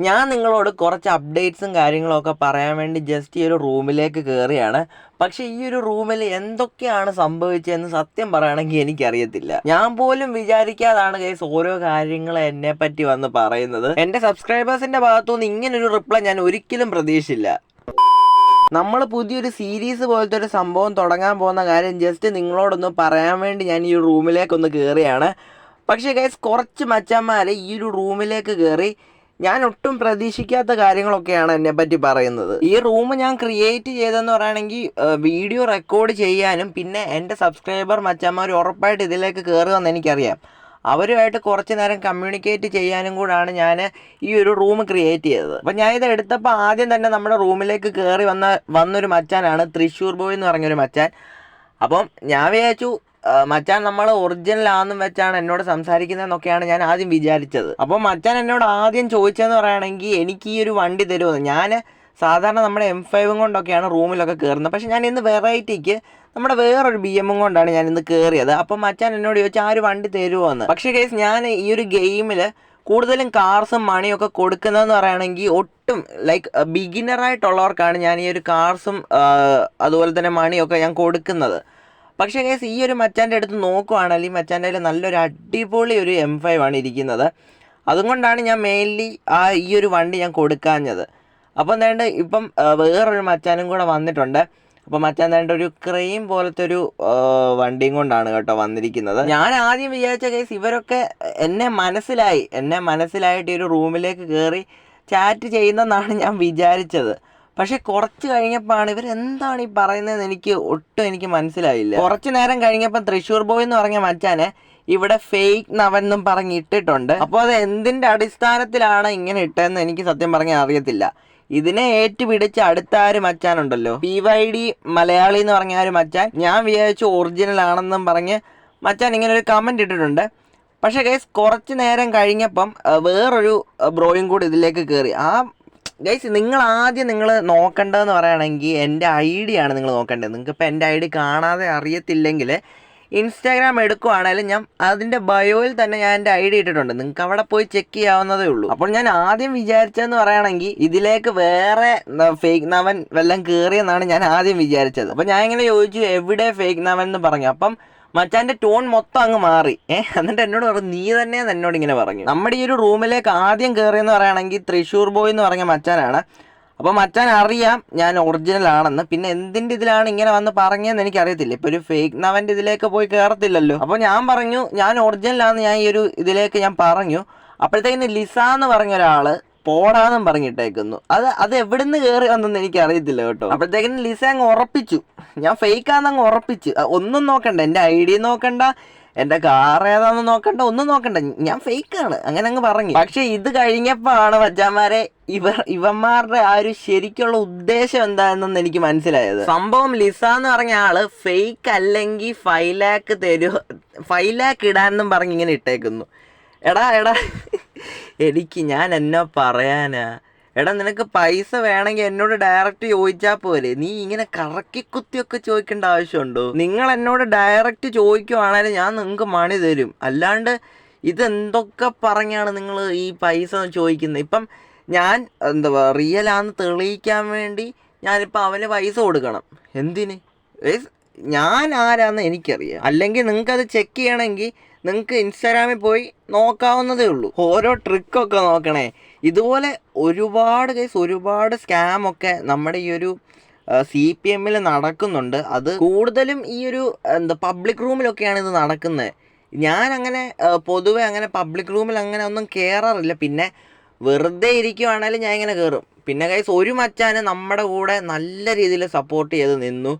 ഞാൻ നിങ്ങളോട് കുറച്ച് അപ്ഡേറ്റ്സും കാര്യങ്ങളൊക്കെ പറയാൻ വേണ്ടി ജസ്റ്റ് ഈ ഒരു റൂമിലേക്ക് കയറിയാണ് പക്ഷേ ഈ ഒരു റൂമിൽ എന്തൊക്കെയാണ് സംഭവിച്ചതെന്ന് സത്യം പറയുകയാണെങ്കിൽ എനിക്കറിയത്തില്ല. ഞാൻ പോലും വിചാരിക്കാതാണ് കേസ് ഓരോ കാര്യങ്ങൾ എന്നെ പറ്റി വന്ന് പറയുന്നത്. എന്റെ സബ്സ്ക്രൈബേഴ്സിന്റെ ഭാഗത്തുനിന്ന് ഇങ്ങനൊരു റിപ്ലൈ ഞാൻ ഒരിക്കലും പ്രതീക്ഷിച്ചില്ല. നമ്മൾ പുതിയൊരു സീരീസ് പോലത്തെ ഒരു സംഭവം തുടങ്ങാൻ പോകുന്ന കാര്യം ജസ്റ്റ് നിങ്ങളോടൊന്ന് പറയാൻ വേണ്ടി ഞാൻ ഈ റൂമിലേക്കൊന്ന് കയറിയാണ് പക്ഷേ ഗൈസ് കുറച്ച് മച്ചന്മാർ ഈ ഒരു റൂമിലേക്ക് കയറി ഞാൻ ഒട്ടും പ്രതീക്ഷിക്കാത്ത കാര്യങ്ങളൊക്കെയാണ് എന്നെ പറ്റി പറയുന്നത്. ഈ റൂം ഞാൻ ക്രിയേറ്റ് ചെയ്തെന്ന് പറയുകയാണെങ്കിൽ വീഡിയോ റെക്കോർഡ് ചെയ്യാനും പിന്നെ എന്റെ സബ്സ്ക്രൈബർ മച്ചന്മാർ ഉറപ്പായിട്ട് ഇതിലേക്ക് കയറുമെന്ന് എനിക്കറിയാം. അവരുമായിട്ട് കുറച്ച് നേരം കമ്മ്യൂണിക്കേറ്റ് ചെയ്യാനും കൂടാണ് ഞാൻ ഈ ഒരു റൂം ക്രിയേറ്റ് ചെയ്തത്. അപ്പം ഞാൻ ഇത് എടുത്തപ്പോൾ ആദ്യം തന്നെ നമ്മുടെ റൂമിലേക്ക് കയറി വന്ന വന്നൊരു മച്ചാനാണ് തൃശ്ശൂർ ബോയ് എന്ന് പറഞ്ഞൊരു മച്ചാൻ. അപ്പം ഞാൻ വിചാരിച്ചു മച്ചാൻ നമ്മൾ ഒറിജിനൽ ആണെന്നും വെച്ചാണ് എന്നോട് സംസാരിക്കുന്നതെന്നൊക്കെയാണ് ഞാൻ ആദ്യം വിചാരിച്ചത്. അപ്പോൾ മച്ചാൻ എന്നോട് ആദ്യം ചോദിച്ചതെന്ന് പറയുകയാണെങ്കിൽ എനിക്ക് ഈ ഒരു വണ്ടി തരുമെന്ന് ഞാൻ സാധാരണ നമ്മുടെ എം ഫൈവും കൊണ്ടൊക്കെയാണ് റൂമിലൊക്കെ കയറുന്നത്. പക്ഷേ ഞാൻ ഇന്ന് വെറൈറ്റിക്ക് നമ്മുടെ വേറൊരു ബി എമ്മും കൊണ്ടാണ് ഞാൻ ഇന്ന് കയറിയത്. അപ്പം മച്ചാൻ എന്നോട് ചോദിച്ചാൽ ആ ഒരു വണ്ടി തരുമോ എന്ന് പക്ഷേ കേസ് ഞാൻ ഈ ഒരു ഗെയിമിൽ കൂടുതലും കാർസും മണിയും ഒക്കെ കൊടുക്കുന്നതെന്ന് പറയുകയാണെങ്കിൽ ഒട്ടും ലൈക്ക് ബിഗിനറായിട്ടുള്ളവർക്കാണ് ഞാൻ ഈ ഒരു കാർസും അതുപോലെ തന്നെ മണിയൊക്കെ ഞാൻ കൊടുക്കുന്നത്. പക്ഷേ കേസ് ഈ ഒരു മച്ചാന്റെ അടുത്ത് നോക്കുവാണെങ്കിൽ മച്ചാന്റെ കയ്യിൽ നല്ലൊരു അടിപൊളി ഒരു എം ഫൈവ് ആണ് ഇരിക്കുന്നത്. അതുകൊണ്ടാണ് ഞാൻ മെയിൻലി ആ ഈ ഒരു വണ്ടി ഞാൻ കൊടുക്കാഞ്ഞത്. അപ്പോൾ എന്താണ്ട് ഇപ്പം വേറൊരു മച്ചാനും കൂടെ വന്നിട്ടുണ്ട്. അപ്പോൾ മച്ചാൻ എന്താണ്ട് ഒരു ക്രെയിം പോലത്തെ ഒരു വണ്ടിയും കൊണ്ടാണ് കേട്ടോ വന്നിരിക്കുന്നത്. ഞാൻ ആദ്യം വിചാരിച്ച കേസ് ഇവരൊക്കെ എന്നെ മനസ്സിലായി. എന്നെ മനസ്സിലായിട്ട് ഈ ഒരു റൂമിലേക്ക് കയറി ചാറ്റ് ചെയ്യുന്നെന്നാണ് ഞാൻ വിചാരിച്ചത്. പക്ഷെ കുറച്ച് കഴിഞ്ഞപ്പോഴാണ് ഇവർ എന്താണ് ഈ പറയുന്നത് എനിക്ക് ഒട്ടും എനിക്ക് മനസ്സിലായില്ല. കുറച്ച് നേരം കഴിഞ്ഞപ്പോൾ തൃശ്ശൂർ ബോയ് എന്ന് പറഞ്ഞ മച്ചാനെ ഇവിടെ ഫേക്ക് നവൻ എന്നും പറഞ്ഞ് ഇട്ടിട്ടുണ്ട്. അപ്പോൾ അത് എന്തിന്റെ അടിസ്ഥാനത്തിലാണ് ഇങ്ങനെ ഇട്ടതെന്ന് എനിക്ക് സത്യം പറഞ്ഞാൽ അറിയത്തില്ല. ഇതിനെ ഏറ്റുപിടിച്ച് അടുത്ത ആ ഒരു മച്ചാനുണ്ടല്ലോ? പി വൈ ഡി മലയാളി എന്ന് പറഞ്ഞ ഒരു മച്ചാൻ. ഞാൻ വിചാരിച്ചു ഒറിജിനൽ ആണെന്നും പറഞ്ഞ് മച്ചാൻ ഇങ്ങനെ ഒരു കമന്റ് ഇട്ടിട്ടുണ്ട്. പക്ഷേ ഗൈസ് കുറച്ച് നേരം കഴിഞ്ഞപ്പം വേറൊരു ബ്രോയും കൂടി ഇതിലേക്ക് കയറി ആ ഗൈസ് നിങ്ങൾ ആദ്യം നിങ്ങൾ നോക്കേണ്ടതെന്ന് പറയുകയാണെങ്കിൽ എന്റെ ഐ ഡി ആണ് നിങ്ങൾ നോക്കേണ്ടത്. നിങ്ങൾക്ക് ഇപ്പോൾ എന്റെ ഐ ഡി കാണാതെ അറിയത്തില്ലെങ്കിൽ ഇൻസ്റ്റാഗ്രാം എടുക്കുവാണെങ്കിലും ഞാൻ അതിന്റെ ബയോയിൽ തന്നെ ഞാൻ എന്റെ ഐ ഡി ഇട്ടിട്ടുണ്ട്. നിങ്ങൾക്ക് അവിടെ പോയി ചെക്ക് ചെയ്യാവുന്നതേ ഉള്ളൂ. അപ്പോൾ ഞാൻ ആദ്യം വിചാരിച്ചതെന്ന് പറയുകയാണെങ്കിൽ ഇതിലേക്ക് വേറെ ഫേക്ക് നവൻ വല്ലതും കയറിയെന്നാണ് ഞാൻ ആദ്യം വിചാരിച്ചത്. അപ്പോൾ ഞാൻ ഇങ്ങനെ ചോദിച്ചു എവിടെ ഫേക്ക് നവൻ എന്ന് പറഞ്ഞു. അപ്പം മച്ചാന്റെ ടോൺ മൊത്തം അങ്ങ് മാറി. ഏഹ് എന്നിട്ട് എന്നോട് പറഞ്ഞു നീ തന്നെ എന്നോട് ഇങ്ങനെ പറഞ്ഞു. നമ്മുടെ ഈ ഒരു റൂമിലേക്ക് ആദ്യം കയറിയെന്ന് പറയുകയാണെങ്കിൽ തൃശ്ശൂർ ബോയ് എന്ന് പറഞ്ഞ മച്ചാനാണ്. അപ്പോൾ മച്ചാൻ അറിയാം ഞാൻ ഒറിജിനൽ ആണെന്ന്. പിന്നെ എന്തിന്റെ ഇതിലാണ് ഇങ്ങനെ വന്ന് പറഞ്ഞതെന്ന് എനിക്ക് അറിയത്തില്ല ഇപ്പോൾ ഒരു ഫേക്ക് നവന്റെ ഇതിലേക്ക് പോയി കയറത്തില്ലല്ലോ അപ്പോൾ ഞാൻ പറഞ്ഞു ഞാൻ ഒറിജിനൽ ആണെന്ന് ഞാൻ ഈ ഒരു ഇതിലേക്ക് ഞാൻ പറഞ്ഞു. അപ്പോഴത്തേക്കിന് ലിസ എന്ന് പറഞ്ഞ ഒരാൾ പോടാന്നും പറഞ്ഞിട്ടേക്കുന്നു. അത് അത് എവിടുന്ന് കയറി വന്നെന്ന് എനിക്ക് അറിയത്തില്ല കേട്ടോ. അപ്പോഴത്തേക്കും ലിസ അങ്ങ് ഉറപ്പിച്ചു. ഞാൻ ഫേക്കാന്ന് അങ്ങ് ഉറപ്പിച്ചു. ഒന്നും നോക്കണ്ട. എന്റെ ഐ ഡി നോക്കണ്ട. എന്റെ കാർ ഏതാന്ന് നോക്കണ്ട. ഒന്നും നോക്കണ്ട. ഞാൻ ഫേക്കാണ് അങ്ങനെ അങ്ങ് പറഞ്ഞു. പക്ഷെ ഇത് കഴിഞ്ഞപ്പോഴാണ് വച്ചാമാരെ ഇവർ ഇവന്മാരുടെ ആ ഒരു ശരിക്കുള്ള ഉദ്ദേശം എന്താണെന്ന് എനിക്ക് മനസ്സിലായത്. സംഭവം ലിസ എന്ന് പറഞ്ഞ ആൾ ഫേക്ക് അല്ലെങ്കിൽ ഫൈവ് ലാക്ക് തരൂ ഫൈവ് ലാക്ക് ഇടാനെന്നും പറഞ്ഞ് ഇങ്ങനെ ഇട്ടേക്കുന്നു. എടാ എടാ. എനിക്ക് ഞാൻ എന്നാ പറയാനാ? എടാ നിനക്ക് പൈസ വേണമെങ്കിൽ എന്നോട് ഡയറക്റ്റ് ചോദിച്ചാൽ പോലെ നീ ഇങ്ങനെ കറക്കി കുത്തിയൊക്കെ ചോദിക്കേണ്ട ആവശ്യമുണ്ടോ? നിങ്ങൾ എന്നോട് ഡയറക്റ്റ് ചോദിക്കുവാണെങ്കിൽ ഞാൻ നിങ്ങൾക്ക് മണി തരും. അല്ലാണ്ട് ഇതെന്തൊക്കെ പറഞ്ഞാണ് നിങ്ങൾ ഈ പൈസ ചോദിക്കുന്നത്? ഇപ്പം ഞാൻ എന്താ റിയലാന്ന് തെളിയിക്കാൻ വേണ്ടി ഞാനിപ്പോൾ അവന് പൈസ കൊടുക്കണം. എന്തിന്? ഞാൻ ആരാന്ന് എനിക്കറിയാം. അല്ലെങ്കിൽ നിങ്ങൾക്കത് ചെക്ക് ചെയ്യണമെങ്കിൽ നിങ്ങൾക്ക് ഇൻസ്റ്റാഗ്രാമിൽ പോയി നോക്കാവുന്നതേ ഉള്ളൂ. ഓരോ ട്രിക്കൊക്കെ നോക്കണേ. ഇതുപോലെ ഒരുപാട് കേസ് ഒരുപാട് സ്കാമൊക്കെ നമ്മുടെ ഈ ഒരു സി പി എമ്മിൽ നടക്കുന്നുണ്ട്. അത് കൂടുതലും ഈ ഒരു എന്താ പബ്ലിക് റൂമിലൊക്കെയാണ് ഇത് നടക്കുന്നത്. ഞാൻ അങ്ങനെ പൊതുവെ അങ്ങനെ പബ്ലിക് റൂമിൽ അങ്ങനെ ഒന്നും കയറാറില്ല പിന്നെ വെറുതെ ഇരിക്കുവാണെങ്കിലും ഞാൻ ഇങ്ങനെ കയറും പിന്നെ കൈസ് ഒരു മച്ചാന് നമ്മുടെ കൂടെ നല്ല രീതിയിൽ സപ്പോർട്ട് ചെയ്ത് നിന്നു.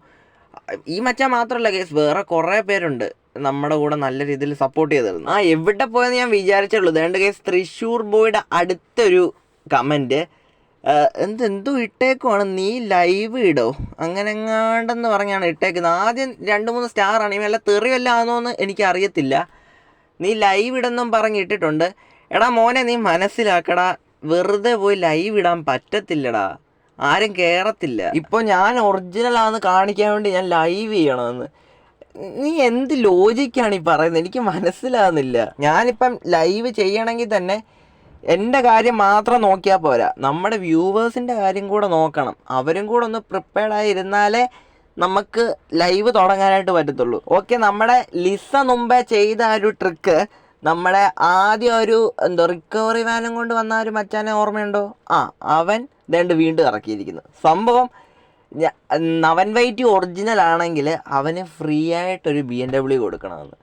ഈ മച്ചാൻ മാത്രമല്ല കേസ് വേറെ കുറേ പേരുണ്ട്. നമ്മുടെ കൂടെ നല്ല രീതിയിൽ സപ്പോർട്ട് ചെയ്തിരുന്നു. ആ എവിടെ പോയെന്ന് ഞാൻ വിചാരിച്ചുള്ളൂ വേണ്ട കേസ് തൃശ്ശൂർ ബോയുടെ അടുത്തൊരു കമന്റ് എന്ത് എന്തോ ഇട്ടേക്കുവാണ്. നീ ലൈവ് ഇടോ. അങ്ങനെ എങ്ങാണ്ടെന്ന് പറഞ്ഞാണ് ഇട്ടേക്കുന്നത്. ആദ്യം രണ്ട് മൂന്ന് സ്റ്റാർ ആണ്. ഇവല്ല തെറി എന്ന് എനിക്കറിയത്തില്ല. എനിക്ക് അറിയത്തില്ല നീ ലൈവ് ഇടെന്നും പറഞ്ഞ് ഇട്ടിട്ടുണ്ട്. എടാ മോനെ നീ മനസ്സിലാക്കടാ. വെറുതെ പോയി ലൈവ് ഇടാൻ പറ്റത്തില്ലടാ. ആരും കയറത്തില്ല ഇപ്പോൾ ഞാൻ ഒറിജിനൽ ആണെന്ന് കാണിക്കാൻ വേണ്ടി ഞാൻ ലൈവ് ചെയ്യണമെന്ന്. നീ എന്ത് ലോജിക്കാണ് ഈ പറയുന്നത്? എനിക്ക് മനസ്സിലാകുന്നില്ല ഞാനിപ്പം ലൈവ് ചെയ്യണമെങ്കിൽ തന്നെ എന്റെ കാര്യം മാത്രം നോക്കിയാൽ പോരാ. നമ്മുടെ വ്യൂവേഴ്സിന്റെ കാര്യം കൂടെ നോക്കണം. അവരും കൂടെ ഒന്ന് പ്രിപ്പയർഡ് ആയി ഇരുന്നാലേ നമുക്ക് ലൈവ് തുടങ്ങാനായിട്ട് പറ്റത്തുള്ളൂ. ഓക്കെ നമ്മുടെ ലിസ മുമ്പേ ചെയ്ത ആ ഒരു ട്രിക്ക് നമ്മുടെ ആദ്യം ഒരു എന്തോ റിക്കവറി വാനും കൊണ്ട് വന്ന ഒരു മച്ചാനെ ഓർമ്മയുണ്ടോ? ആ അവൻ ദണ്ട് വീണ്ടും ഇറക്കിയിരിക്കുന്നു. സംഭവം നവൻ വൈറ്റ് ഒറിജിനൽ ആണെങ്കിൽ അവന് ഫ്രീ ആയിട്ടൊരു ബി എം ഡബ്ല്യു കൊടുക്കണമെന്ന്.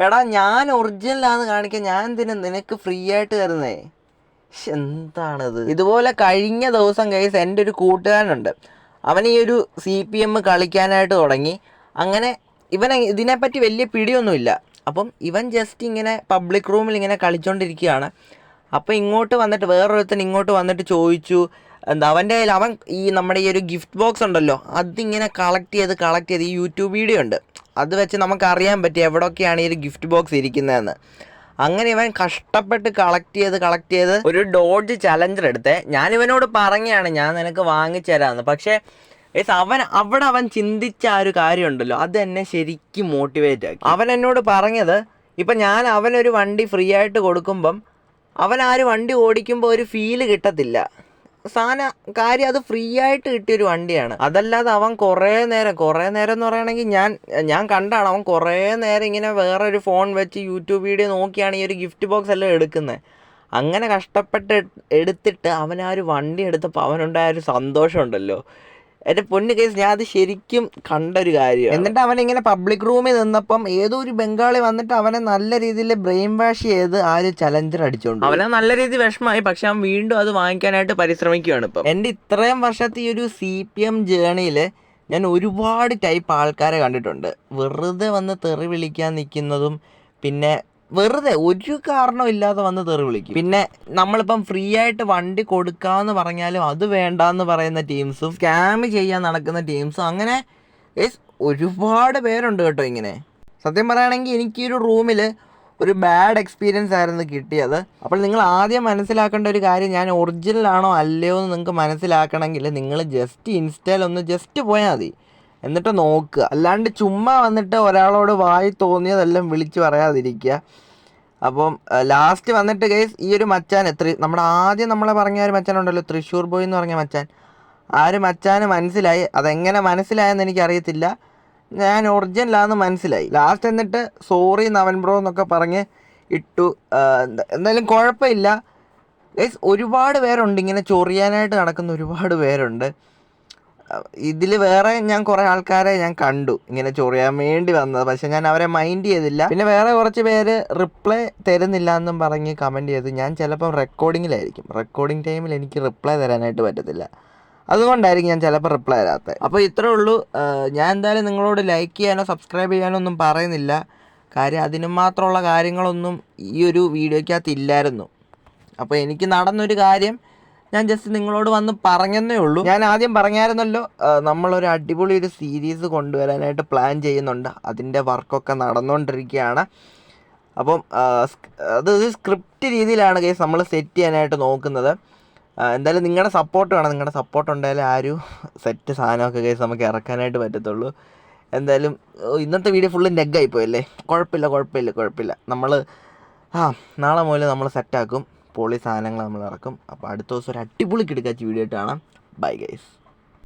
എടാ ഞാൻ ഒറിജിനൽ ആണെന്ന് കാണിക്കാൻ ഞാൻ എന്തിനാ നിനക്ക് ഫ്രീ ആയിട്ട് തരുന്നേ? എന്താണിത്? ഇതുപോലെ കഴിഞ്ഞ ദിവസം കേസ് എന്റെ ഒരു കൂട്ടുകാരനുണ്ട്. അവൻ ഈ ഒരു സി പി എം കളിക്കാനായിട്ട് തുടങ്ങി. അങ്ങനെ ഇവൻ ഇതിനെപ്പറ്റി വലിയ പിടിയൊന്നുമില്ല. അപ്പം ഇവൻ ജസ്റ്റ് ഇങ്ങനെ പബ്ലിക് റൂമിൽ ഇങ്ങനെ കളിച്ചുകൊണ്ടിരിക്കുകയാണ് അപ്പോൾ ഇങ്ങോട്ട് വന്നിട്ട് വേറൊരുത്തൻ ഇങ്ങോട്ട് വന്നിട്ട് ചോദിച്ചു എന്താ അവന്റെ കയ്യിൽ അവൻ ഈ നമ്മുടെ ഈ ഒരു ഗിഫ്റ്റ് ബോക്സ് ഉണ്ടല്ലോ അതിങ്ങനെ കളക്ട് ചെയ്ത് കളക്ട് ചെയ്ത് ഈ യൂട്യൂബ് വീഡിയോ ഉണ്ട്. അത് വെച്ച് നമുക്ക് അറിയാൻ പറ്റും എവിടെയൊക്കെയാണ് ഈ ഒരു ഗിഫ്റ്റ് ബോക്സ് ഇരിക്കുന്നതെന്ന്. അങ്ങനെ ഇവൻ കഷ്ടപ്പെട്ട് കളക്ട് ചെയ്ത് കളക്ട് ചെയ്ത് ഒരു ഡോഡ്ജ് ചലഞ്ചർ എടുത്തേ. ഞാൻ ഇവനോട് പറഞ്ഞാണ് ഞാൻ നിനക്ക് വാങ്ങിച്ചു തരാമെന്ന് പക്ഷേ ഏസ് അവൻ അവിടെ അവൻ ചിന്തിച്ച ആ ഒരു കാര്യമുണ്ടല്ലോ അത് എന്നെ ശരിക്കും മോട്ടിവേറ്റ് ആക്കി. അവൻ എന്നോട് പറഞ്ഞത് ഇപ്പം ഞാൻ അവനൊരു വണ്ടി ഫ്രീ ആയിട്ട് കൊടുക്കുമ്പം അവൻ ആ ഒരു വണ്ടി ഓടിക്കുമ്പോൾ ഒരു ഫീൽ കിട്ടത്തില്ല. സാധന കാര്യം അത് ഫ്രീ ആയിട്ട് കിട്ടിയൊരു വണ്ടിയാണ്. അതല്ലാതെ അവൻ കുറേ നേരം കുറേ നേരം എന്ന് പറയുകയാണെങ്കിൽ ഞാൻ ഞാൻ കണ്ടാണ് അവൻ കുറേ നേരം ഇങ്ങനെ വേറെ ഒരു ഫോൺ വെച്ച് യൂട്യൂബ് വീഡിയോ നോക്കിയാണ് ഈ ഒരു ഗിഫ്റ്റ് ബോക്സ് എല്ലാം എടുക്കുന്നത്. അങ്ങനെ കഷ്ടപ്പെട്ട് എടുത്തിട്ട് അവൻ ആ ഒരു വണ്ടി എടുത്തപ്പോൾ അവനുണ്ടായ ഒരു സന്തോഷമുണ്ടല്ലോ. എന്റെ പൊന്ന് കേസ് ഞാൻ അത് ശരിക്കും കണ്ടൊരു കാര്യം എന്നിട്ട് അവൻ ഇങ്ങനെ പബ്ലിക് റൂമിൽ നിന്നപ്പം ഏതോ ഒരു ബംഗാളി വന്നിട്ട് അവനെ നല്ല രീതിയിൽ ബ്രെയിൻ വാഷ് ചെയ്ത് ആ ഒരു ചലഞ്ചർ അടിച്ചോണ്ട് അവനെ നല്ല രീതിയിൽ വിഷമമായി പക്ഷെ അവൻ വീണ്ടും അത് വാങ്ങിക്കാനായിട്ട് പരിശ്രമിക്കുകയാണ് ഇപ്പം. എന്റെ ഇത്രയും വർഷത്തെ ഈ ഒരു സി പി എം ജേണിയിൽ ഞാൻ ഒരുപാട് ടൈപ്പ് ആൾക്കാരെ കണ്ടിട്ടുണ്ട്. വെറുതെ വന്ന് തെറി വിളിക്കാൻ നിൽക്കുന്നതും പിന്നെ വെറുതെ ഒരു കാരണം ഇല്ലാതെ വന്ന് തെറി വിളിക്കും. പിന്നെ നമ്മളിപ്പം ഫ്രീ ആയിട്ട് വണ്ടി കൊടുക്കാന്ന് പറഞ്ഞാലും അത് വേണ്ടാന്ന് പറയുന്ന ടീംസും സ്കാം ചെയ്യാൻ നടക്കുന്ന ടീംസും അങ്ങനെ ഒരുപാട് പേരുണ്ട് കേട്ടോ ഇങ്ങനെ. സത്യം പറയുകയാണെങ്കിൽ എനിക്ക് ഒരു റൂമിൽ ഒരു ബാഡ് എക്സ്പീരിയൻസ് ആയിരുന്നു കിട്ടിയത്. അപ്പോൾ നിങ്ങൾ ആദ്യം മനസ്സിലാക്കേണ്ട ഒരു കാര്യം ഞാൻ ഒറിജിനൽ ആണോ അല്ലയോ എന്ന് നിങ്ങൾക്ക് മനസ്സിലാക്കണമെങ്കിൽ നിങ്ങൾ ജസ്റ്റ് ഇൻസ്റ്റയിൽ ഒന്ന് ജസ്റ്റ് പോയാൽ മതി. എന്നിട്ട് നോക്കുക അല്ലാണ്ട് ചുമ്മാ വന്നിട്ട് ഒരാളോട് വായി തോന്നിയതെല്ലാം വിളിച്ച് പറയാതിരിക്കുക. അപ്പം ലാസ്റ്റ് വന്നിട്ട് കേസ് ഈ ഒരു മച്ചാൻ എത്ര നമ്മുടെ ആദ്യം നമ്മളെ പറഞ്ഞ ഒരു മച്ചാൻ ഉണ്ടല്ലോ തൃശ്ശൂർ ബോയ് എന്ന് പറഞ്ഞ മച്ചാൻ. ആ ഒരു മച്ചാന് മനസ്സിലായി. അതെങ്ങനെ മനസ്സിലായെന്ന് എനിക്കറിയത്തില്ല. ഞാൻ ഒറിജിനലാന്ന് മനസ്സിലായി. ലാസ്റ്റ് എന്നിട്ട് സോറി നവൻ ബ്രോ എന്നൊക്കെ പറഞ്ഞ് ഇട്ടു. എന്തായാലും കുഴപ്പമില്ല. ഗൈസ് ഒരുപാട് പേരുണ്ട് ഇങ്ങനെ ചൊറിയാനായിട്ട് നടക്കുന്ന ഒരുപാട് പേരുണ്ട്. ഇതിൽ വേറെ ഞാൻ കുറേ ആൾക്കാരെ ഞാൻ കണ്ടു. ഇങ്ങനെ ചൊറിയാൻ വേണ്ടി വന്നത്. പക്ഷെ ഞാൻ അവരെ മൈൻഡ് ചെയ്തില്ല. പിന്നെ വേറെ കുറച്ച് പേര് റിപ്ലൈ തരുന്നില്ല എന്നും പറഞ്ഞ് കമന്റ് ചെയ്തു. ഞാൻ ചിലപ്പം റെക്കോർഡിങ്ങിലായിരിക്കും റെക്കോർഡിംഗ് ടൈമിൽ എനിക്ക് റിപ്ലൈ തരാനായിട്ട് പറ്റത്തില്ല. അതുകൊണ്ടായിരിക്കും ഞാൻ ചിലപ്പോൾ റിപ്ലൈ തരാത്തത്. അപ്പോൾ ഇത്രേ ഉള്ളൂ. ഞാൻ എന്തായാലും നിങ്ങളോട് ലൈക്ക് ചെയ്യാനോ സബ്സ്ക്രൈബ് ചെയ്യാനോ ഒന്നും പറയുന്നില്ല. കാര്യം അതിനു മാത്രമുള്ള കാര്യങ്ങളൊന്നും ഈ ഒരു വീഡിയോയ്ക്കകത്ത് ഇല്ലായിരുന്നു. അപ്പോൾ എനിക്ക് നടന്നൊരു കാര്യം ഞാൻ ജസ്റ്റ് നിങ്ങളോട് വന്ന് പറഞ്ഞെന്നേ ഉള്ളൂ. ഞാൻ ആദ്യം പറഞ്ഞായിരുന്നല്ലോ നമ്മളൊരു അടിപൊളി ഒരു സീരീസ് കൊണ്ടുവരാനായിട്ട് പ്ലാൻ ചെയ്യുന്നുണ്ട്. അതിന്റെ വർക്കൊക്കെ നടന്നുകൊണ്ടിരിക്കുകയാണ് അപ്പം അത് ഒരു സ്ക്രിപ്റ്റ് രീതിയിലാണ് കേസ് നമ്മൾ സെറ്റ് ചെയ്യാനായിട്ട് നോക്കുന്നത്. എന്തായാലും നിങ്ങളുടെ സപ്പോർട്ട് വേണം. നിങ്ങളുടെ സപ്പോർട്ട് ഉണ്ടായാലും ആ ഒരു സെറ്റ് സാധനമൊക്കെ കേസ് നമുക്ക് ഇറക്കാനായിട്ട് പറ്റത്തുള്ളൂ. എന്തായാലും ഇന്നത്തെ വീഡിയോ ഫുള്ള് നെഗായി പോയല്ലേ? കുഴപ്പമില്ല കുഴപ്പമില്ല കുഴപ്പമില്ല. നമ്മൾ ആ നാളെ മുതൽ നമ്മൾ സെറ്റാക്കും പൊളി സാധനങ്ങൾ നമ്മൾ ഇറക്കും. അപ്പോൾ അടുത്ത ദിവസം ഒരു അടിപൊളി കിടക്കാച്ച വീഡിയോ ആയിട്ട് കാണാം. Bye guys